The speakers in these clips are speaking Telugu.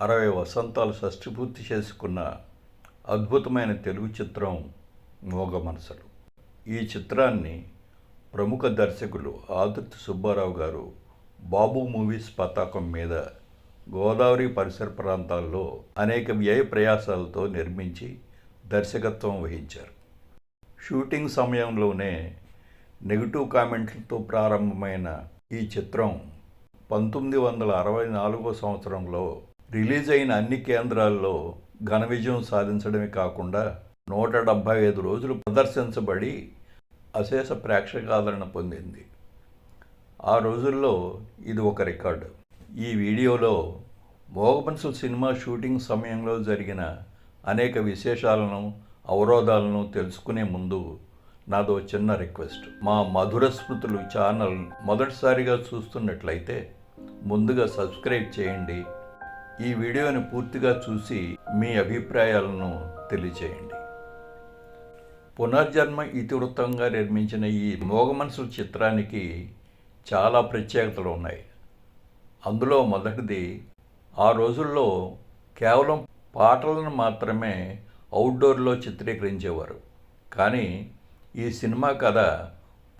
అరవై వసంతాలు షష్ఠి పూర్తి చేసుకున్న అద్భుతమైన తెలుగు చిత్రం మోగ మనసులు. ఈ చిత్రాన్ని ప్రముఖ దర్శకులు ఆదుర్తి సుబ్బారావు గారు బాబు మూవీస్ పతాకం మీద గోదావరి పరిసర ప్రాంతాల్లో అనేక వ్యయ ప్రయాసాలతో నిర్మించి దర్శకత్వం వహించారు. షూటింగ్ సమయంలోనే నెగిటివ్ కామెంట్లతో ప్రారంభమైన ఈ చిత్రం పంతొమ్మిది వందల అరవై నాలుగో సంవత్సరంలో రిలీజ్ అయిన అన్ని కేంద్రాల్లో ఘన విజయం సాధించడమే కాకుండా నూట డెబ్భై ఐదు రోజులు ప్రదర్శించబడి అశేష ప్రేక్షకాదరణ పొందింది. ఆ రోజుల్లో ఇది ఒక రికార్డు. ఈ వీడియోలో మోగమనసు సినిమా షూటింగ్ సమయంలో జరిగిన అనేక విశేషాలను అవరోధాలను తెలుసుకునే ముందు నాదో చిన్న రిక్వెస్ట్. మా మధుర స్మృతులు ఛానల్ మొదటిసారిగా చూస్తున్నట్లయితే ముందుగా సబ్స్క్రైబ్ చేయండి. ఈ వీడియోని పూర్తిగా చూసి మీ అభిప్రాయాలను తెలియచేయండి. పునర్జన్మ ఇతివృత్తంగా నిర్మించిన ఈ మోగమనసుల చిత్రానికి చాలా ప్రత్యేకతలు ఉన్నాయి. అందులో మొదటిది ఆ రోజుల్లో కేవలం పాటలను మాత్రమే అవుట్డోర్లో చిత్రీకరించేవారు. కానీ ఈ సినిమా కథ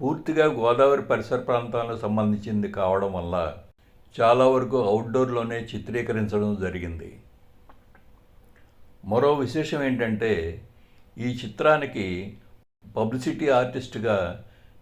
పూర్తిగా గోదావరి పరిసర ప్రాంతాలకు సంబంధించింది కావడం వల్ల చాలా వరకు అవుట్డోర్లోనే చిత్రీకరించడం జరిగింది. మరో విశేషం ఏంటంటే ఈ చిత్రానికి పబ్లిసిటీ ఆర్టిస్ట్గా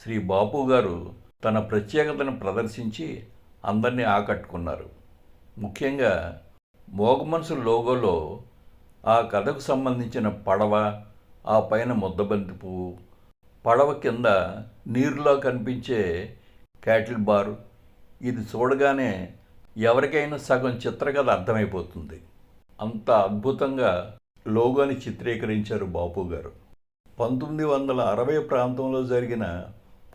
శ్రీ బాపు గారు తన ప్రత్యేకతను ప్రదర్శించి అందరినీ ఆకట్టుకున్నారు. ముఖ్యంగా మోగమనసు లోగోలో ఆ కథకు సంబంధించిన పడవ ఆ పైన ముద్దబంతి పువ్వు పడవ కింద నీరులో కనిపించే క్యాటిల్ బార్ ఇది చూడగానే ఎవరికైనా సగం చిత్రకథ అర్థమైపోతుంది. అంత అద్భుతంగా లోగోని చిత్రీకరించారు బాపు గారు. పంతొమ్మిది వందల అరవై ప్రాంతంలో జరిగిన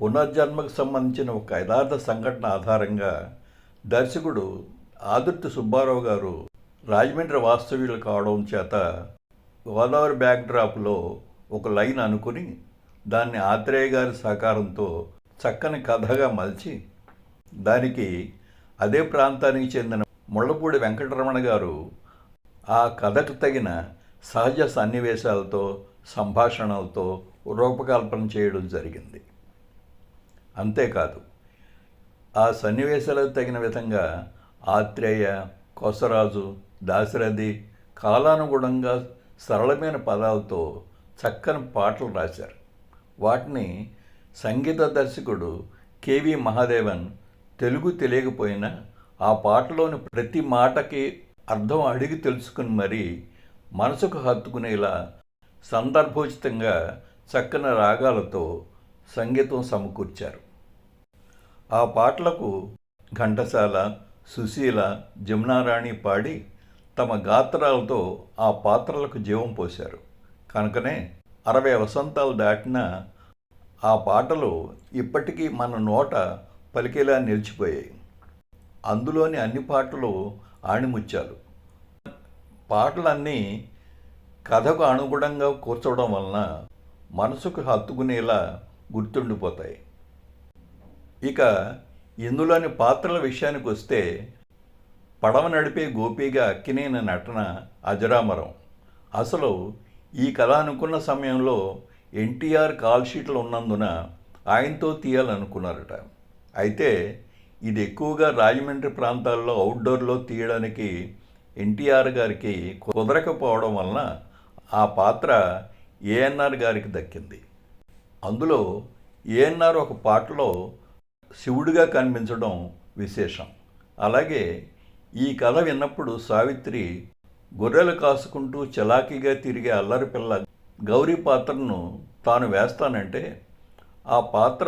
పునర్జన్మకు సంబంధించిన ఒక యథార్థ సంఘటన ఆధారంగా దర్శకుడు ఆదుర్తి సుబ్బారావు గారు రాజమండ్రి వాస్తవ్యులు కావడం చేత గోదావరి బ్యాక్డ్రాప్లో ఒక లైన్ అనుకుని దాన్ని ఆత్రేయ గారి సహకారంతో చక్కని కథగా మలిచి దానికి అదే ప్రాంతానికి చెందిన ముళ్ళపూడి వెంకటరమణ గారు ఆ కథకు తగిన సహజ సన్నివేశాలతో సంభాషణలతో రూపకల్పన చేయడం జరిగింది. అంతేకాదు ఆ సన్నివేశాలకు తగిన విధంగా ఆత్రేయ కొసరాజు దాశరథి కాలానుగుణంగా సరళమైన పదాలతో చక్కని పాటలు రాశారు. వాటిని సంగీత దర్శకుడు కేవి మహాదేవన్ తెలుగు తెలియకపోయినా ఆ పాటలోని ప్రతి మాటకి అర్థం అడిగి తెలుసుకుని మరీ మనసుకు హత్తుకునేలా సందర్భోచితంగా చక్కని రాగాలతో సంగీతం సమకూర్చారు. ఆ పాటలకు ఘంటసాల సుశీల జమునారాణి పాడి తమ గాత్రాలతో ఆ పాత్రలకు జీవం పోశారు. కనుకనే అరవై వసంతాలు దాటిన ఆ పాటలు ఇప్పటికీ మన నోట పలికేలా నిలిచిపోయాయి. అందులోని అన్ని పాటలు ఆణిముత్యాలు పాటలన్నీ కథకు అనుగుణంగా కూర్చోవడం వలన మనసుకు హత్తుకునేలా గుర్తుండిపోతాయి. ఇక ఇందులోని పాత్రల విషయానికి వస్తే పడవ నడిపే గోపిగా అక్కినేన నటన అజరామరం. అసలు ఈ కథ అనుకున్న సమయంలో ఎన్టీఆర్ కాల్ షీట్లు ఉన్నందున ఆయనతో తీయాలనుకున్నారట. అయితే ఇది ఎక్కువగా రాజమండ్రి ప్రాంతాల్లో అవుట్డోర్లో తీయడానికి ఎన్టీఆర్ గారికి కుదరకపోవడం వలన ఆ పాత్ర ఏఎన్ఆర్ గారికి దక్కింది. అందులో ఏఎన్ఆర్ ఒక పాటలో శివుడిగా కనిపించడం విశేషం. అలాగే ఈ కథ విన్నప్పుడు సావిత్రి గొర్రెలు కాసుకుంటూ చలాకీగా తిరిగే అల్లరి పిల్ల గౌరీ పాత్రను తాను వేస్తానంటే ఆ పాత్ర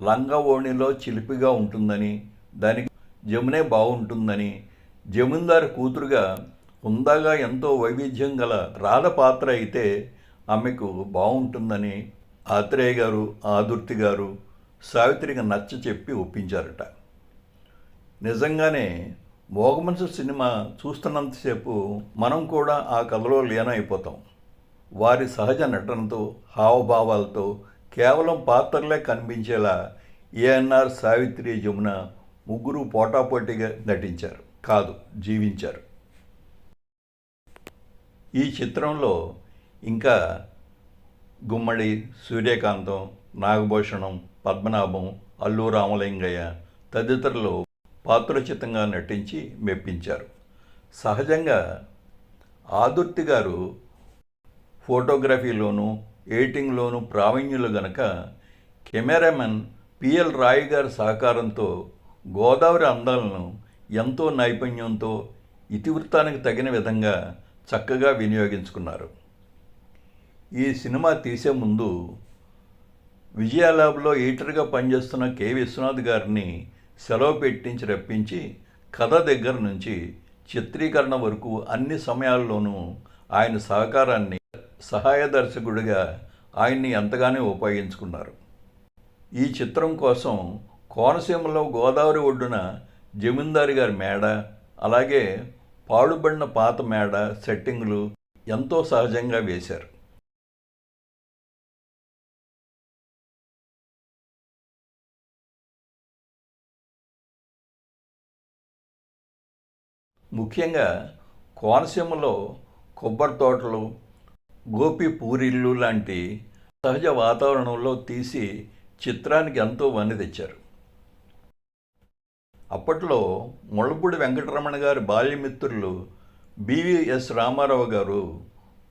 లంగా ఓణిలో చిలిపిగా ఉంటుందని దానికి జమునే బాగుంటుందని జమీందారు కూతురుగా హుందాగా ఎంతో వైవిధ్యం గల రాధ పాత్ర అయితే ఆమెకు బాగుంటుందని ఆత్రేయ గారు ఆదుర్తి గారు సావిత్రికి నచ్చ చెప్పి ఒప్పించారట. నిజంగానే మోగమనసు సినిమా చూస్తున్నంతసేపు మనం కూడా ఆ కథలో లీనమైపోతాం. వారి సహజ నటనతో హావభావాలతో కేవలం పాత్రలే కనిపించేలా ఏఎన్ఆర్ సావిత్రి జమున ముగ్గురు పోటాపోటీగా నటించారు కాదు జీవించారు. ఈ చిత్రంలో ఇంకా గుమ్మడి సూర్యకాంతం నాగభూషణం పద్మనాభం అల్లు రామలింగయ్య తదితరులు పాత్రోచితంగా నటించి మెప్పించారు. సహజంగా ఆదుర్తి గారు ఫోటోగ్రఫీలోనూ ఎడిటింగ్లోనూ ప్రావీణ్యులు గనక కెమెరామెన్ పిఎల్ రాయ్ గారి సహకారంతో గోదావరి అందాలను ఎంతో నైపుణ్యంతో ఇతివృత్తానికి తగిన విధంగా చక్కగా వినియోగించుకున్నారు. ఈ సినిమా తీసే ముందు విజయాలాబ్లో ల్యాబ్లో ఎడిటర్గా పనిచేస్తున్న కె. విశ్వనాథ్ గారిని సెలవు పెట్టించి రప్పించి కథ దగ్గర నుంచి చిత్రీకరణ వరకు అన్ని సమయాల్లోనూ ఆయన సహకారాన్ని సహాయ దర్శకుడిగా ఆయన్ని ఎంతగానో ఉపయోగించుకున్నారు. ఈ చిత్రం కోసం కోనసీమలో గోదావరి ఒడ్డున జమీందారి గారి మేడ అలాగే పాడుబడిన పాత మేడ సెట్టింగులు ఎంతో సహజంగా వేశారు. ముఖ్యంగా కోనసీమలో కొబ్బరి తోటలు గోపి పూరిల్లు లాంటి సహజ వాతావరణంలో తీసి చిత్రానికి ఎంతో వన్నె తెచ్చారు. అప్పట్లో ముళ్ళపూడి వెంకటరమణ గారి బాల్యమిత్రులు బివిఎస్ రామారావు గారు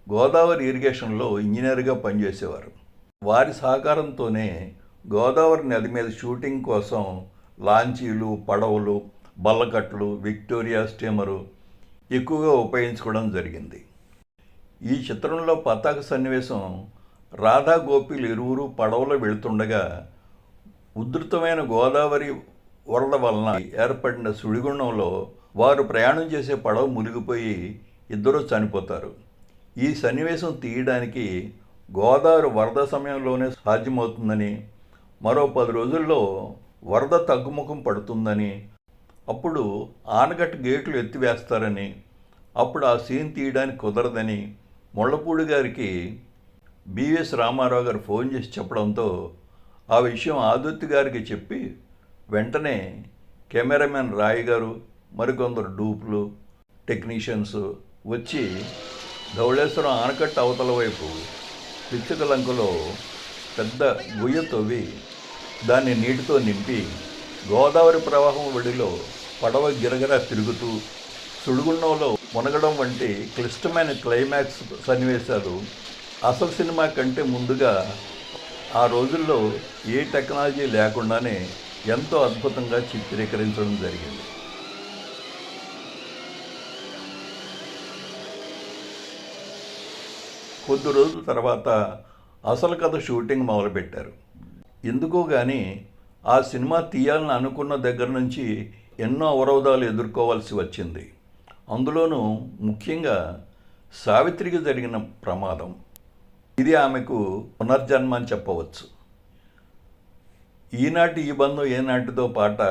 గోదావరి ఇరిగేషన్లో ఇంజనీర్గా పనిచేసేవారు. వారి సహకారంతోనే గోదావరి నది మీద షూటింగ్ కోసం లాంచీలు పడవలు బల్లకట్లు విక్టోరియా స్టీమరు ఎక్కువగా ఉపయోగించుకోవడం జరిగింది. ఈ చిత్రంలో పతాక సన్నివేశం రాధా గోపిలు ఇరువురు పడవలో వెళుతుండగా ఉధృతమైన గోదావరి వరద వలన ఏర్పడిన సుడిగుండంలో వారు ప్రయాణం చేసే పడవ మునిగిపోయి ఇద్దరు చనిపోతారు. ఈ సన్నివేశం తీయడానికి గోదావరి వరద సమయంలోనే సాధ్యమవుతుందని మరో పది రోజుల్లో వరద తగ్గుముఖం పడుతుందని అప్పుడు ఆనకట్ట గేట్లు ఎత్తివేస్తారని అప్పుడు ఆ సీన్ తీయడానికి కుదరదని ముళ్ళపూడి గారికి బిఎస్ రామారావు గారు ఫోన్ చేసి చెప్పడంతో ఆ విషయం ఆదుర్తి గారికి చెప్పి వెంటనే కెమెరామెన్ రాయ్ గారు మరికొందరు డూపులు టెక్నీషియన్స్ వచ్చి ధవళేశ్వరం ఆనకట్ట అవతల వైపు పిచ్చుకలంకలో పెద్ద గుయ్య తవ్వి దాన్ని నీటితో నింపి గోదావరి ప్రవాహం ఒడిలో పడవ గిరగిరా తిరుగుతూ సుడిగుండంలో మునగడం వంటి క్లిష్టమైన క్లైమాక్స్ సన్నివేశాలు అసలు సినిమా కంటే ముందుగా ఆ రోజుల్లో ఏ టెక్నాలజీ లేకుండానే ఎంతో అద్భుతంగా చిత్రీకరించడం జరిగింది. కొద్ది రోజుల తర్వాత అసలు కథ షూటింగ్ మొదలుపెట్టారు. ఎందుకో కానీ ఆ సినిమా తీయాలని అనుకున్న దగ్గర నుంచి ఎన్నో అవరోధాలు ఎదుర్కోవాల్సి వచ్చింది. అందులోనూ ముఖ్యంగా సావిత్రికి జరిగిన ప్రమాదం. ఇది ఆమెకు పునర్జన్మ అని చెప్పవచ్చు. ఈనాటి ఈ బంధం ఏనాటితో పాట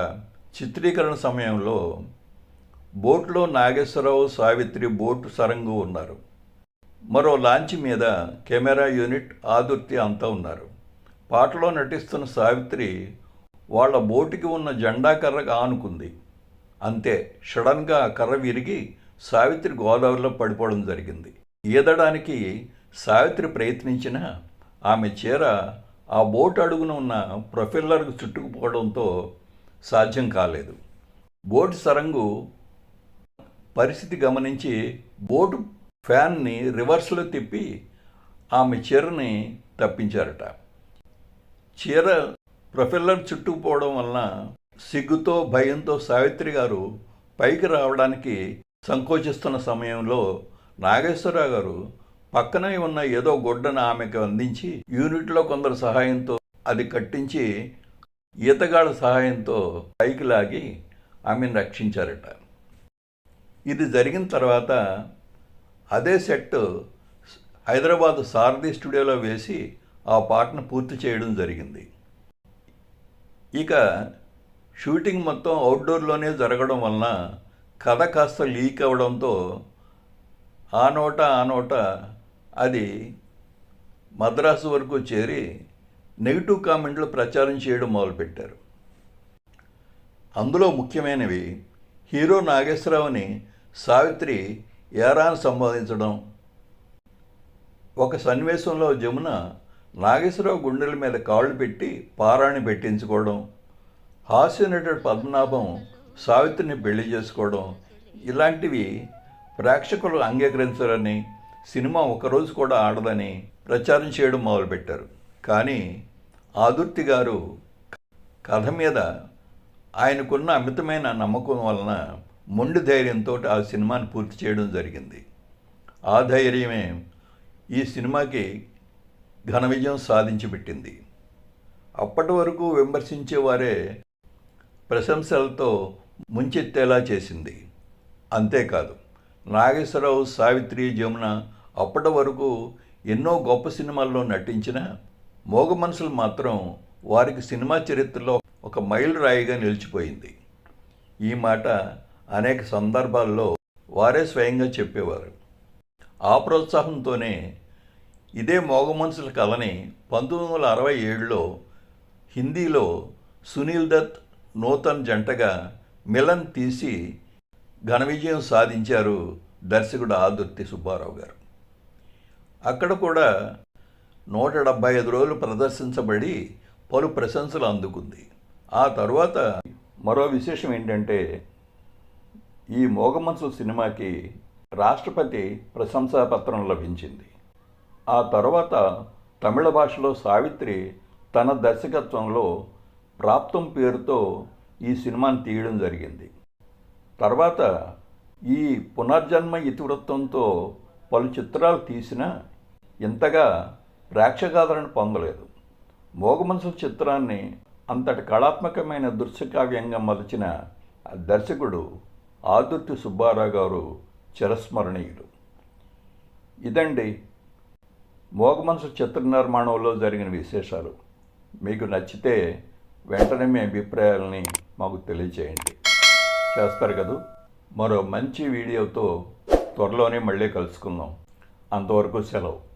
చిత్రీకరణ సమయంలో బోట్లో నాగేశ్వరరావు సావిత్రి బోటు సరంగు ఉన్నారు. మరో లాంచ్ మీద కెమెరా యూనిట్ ఆదుర్తి అంతా ఉన్నారు. పాటలో నటిస్తున్న సావిత్రి వాళ్ళ బోటుకి ఉన్న జెండాకర్రగా ఆనుకుంది. అంతే సడన్గా కర్ర విరిగి సావిత్రి గోదావరిలో పడిపోవడం జరిగింది. ఈదడానికి సావిత్రి ప్రయత్నించినా ఆమె చీర ఆ బోటు అడుగున ఉన్న ప్రొఫెల్లర్కు చుట్టుకుపోవడంతో సాధ్యం కాలేదు. బోటు సరంగు పరిస్థితి గమనించి బోటు ఫ్యాన్ని రివర్స్లో తిప్పి ఆమె చీరని తప్పించారట. చీర ప్రొఫెల్లర్ చుట్టుకుపోవడం వలన సిగ్గుతో భయంతో సావిత్రి గారు పైకి రావడానికి సంకోచిస్తున్న సమయంలో నాగేశ్వరరావు గారు పక్కనే ఉన్న ఏదో గుడ్డను ఆమెకు అందించి యూనిట్లో కొందరు సహాయంతో అది కట్టించి ఈతగాళ్ళ సహాయంతో పైకి లాగి ఆమెను రక్షించారట. ఇది జరిగిన తర్వాత అదే సెట్ హైదరాబాద్ సారథి స్టూడియోలో వేసి ఆ పాటను పూర్తి చేయడం జరిగింది. ఇక షూటింగ్ మొత్తం అవుట్డోర్లోనే జరగడం వలన కథ కాస్త లీక్ అవ్వడంతో ఆ నోట ఆ నోట అది మద్రాసు వరకు చేరి నెగిటివ్ కామెంట్లు ప్రచారం చేయడం మొదలుపెట్టారు. అందులో ముఖ్యమైనవి హీరో నాగేశ్వరరావుని సావిత్రి ఏరాన్ని సంబోధించడం. ఒక సన్నివేశంలో జమున నాగేశ్వరరావు గుండెల మీద కాళ్ళు పెట్టి పారాణి పెట్టించుకోవడం. హాస్య నటుడు పద్మనాభం సావిత్రిని పెళ్ళి చేసుకోవడం ఇలాంటివి ప్రేక్షకులు అంగీకరించరని సినిమా ఒకరోజు కూడా ఆడదని ప్రచారం చేయడం మొదలుపెట్టారు. కానీ ఆదుర్తి గారు కథ మీద ఆయనకున్న అమితమైన నమ్మకం వలన మొండి ధైర్యంతో ఆ సినిమాని పూర్తి చేయడం జరిగింది. ఆ ధైర్యమే ఈ సినిమాకి ఘన విజయం సాధించి పెట్టింది అప్పటి వరకు విమర్శించేవారే ప్రశంసలతో ముంచెత్తేలా చేసింది. అంతేకాదు నాగేశ్వరరావు సావిత్రి జమున అప్పటి వరకు ఎన్నో గొప్ప సినిమాల్లో నటించిన మోగ మనసులు మాత్రం వారికి సినిమా చరిత్రలో ఒక మైలు రాయిగా నిలిచిపోయింది. ఈ మాట అనేక సందర్భాల్లో వారే స్వయంగా చెప్పేవారు. ఆ ప్రోత్సాహంతోనే ఇదే మోగ మనసుల కథని పంతొమ్మిది వందల అరవై ఏడులో హిందీలో సునీల్ దత్ నూతన్ జంటగా మిలన్ తీసి ఘన విజయం సాధించారు దర్శకుడు ఆదుర్తి సుబ్బారావు గారు. అక్కడ కూడా నూట డెబ్భై ఐదు రోజులు ప్రదర్శించబడి పలు ప్రశంసలు అందుకుంది. ఆ తర్వాత మరో విశేషం ఏంటంటే ఈ మోగమనసు సినిమాకి రాష్ట్రపతి ప్రశంసాపత్రం లభించింది. ఆ తర్వాత తమిళ భాషలో సావిత్రి తన దర్శకత్వంలో ప్రాప్తం పేరుతో ఈ సినిమాని తీయడం జరిగింది. తర్వాత ఈ పునర్జన్మ ఇతివృత్తంతో పలు చిత్రాలు తీసినా ఇంతగా ప్రేక్షకాదరణ పొందలేదు. మోగమనసు చిత్రాన్ని అంతటి కళాత్మకమైన దృశ్యకావ్యంగా మలచిన దర్శకుడు ఆదుర్తి సుబ్బారావు గారు చిరస్మరణీయులు. ఇదండి మోగమనసు చిత్ర నిర్మాణంలో జరిగిన విశేషాలు. మీకు నచ్చితే వెంటనే మీ అభిప్రాయాలని మాకు తెలియచేయండి. చేస్తారు కదూ? మరో మంచి వీడియోతో త్వరలోనే మళ్ళీ కలుసుకుందాం. అంతవరకు సెలవు.